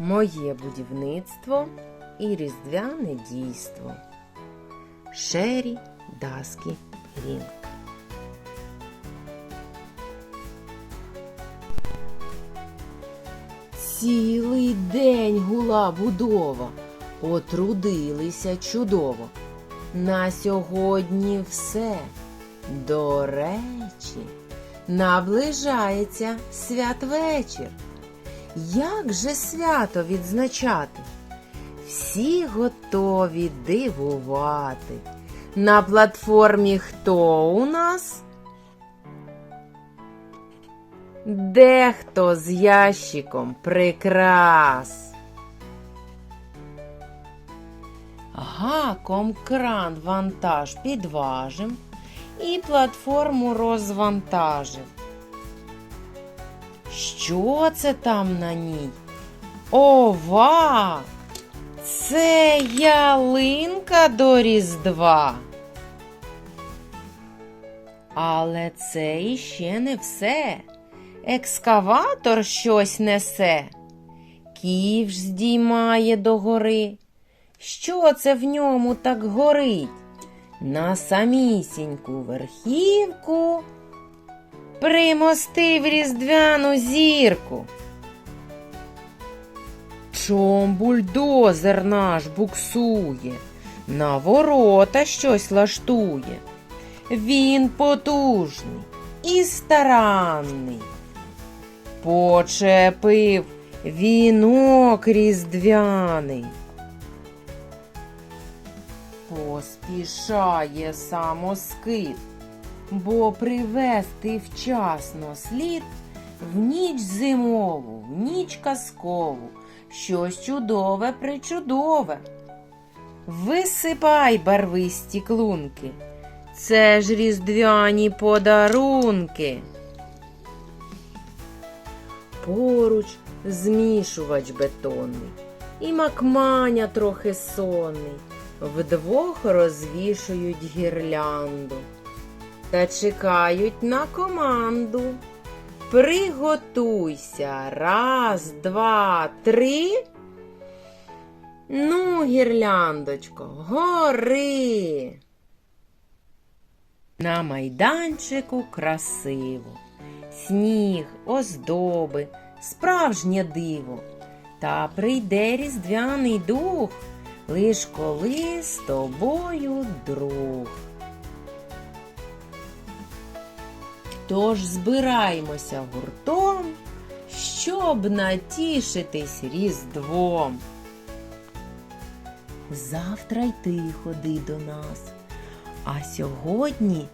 Моє будівництво і різдвяне дійство. Шері Даскі Грінк. Цілий день гула будова, потрудилися чудово. На сьогодні все. До речі, наближається святвечір. Як же свято відзначати? Всі готові дивувати. На платформі хто у нас? Дехто з ящиком прикрас. Гаком кран вантаж підважив і платформу розвантажив. Що це там на ній? Ова! Це ялинка до Різдва. Але це іще не все. Екскаватор щось несе. Ківш здіймає догори. Що це в ньому так горить? На самісіньку верхівку примостив різдвяну зірку. Чом бульдозер наш буксує, на ворота щось лаштує. Він потужний і старанний. Почепив вінок різдвяний. Поспішає самоскид, бо привезти вчасно слід в ніч зимову, в ніч казкову, щось чудове причудове. Висипай барвисті клунки, це ж різдвяні подарунки. Поруч змішувач бетонний, і макманя трохи сонний, вдвох розвішують гірлянду та чекають на команду. Приготуйся. Раз, два, три. Ну, гірляндочко, гори. На майданчику красиво. Сніг, оздоби, справжнє диво. Та прийде різдвяний дух, лиш коли з тобою друг. Тож збираємося гуртом, щоб натішитись Різдвом. Завтра й ти ходи до нас, а сьогодні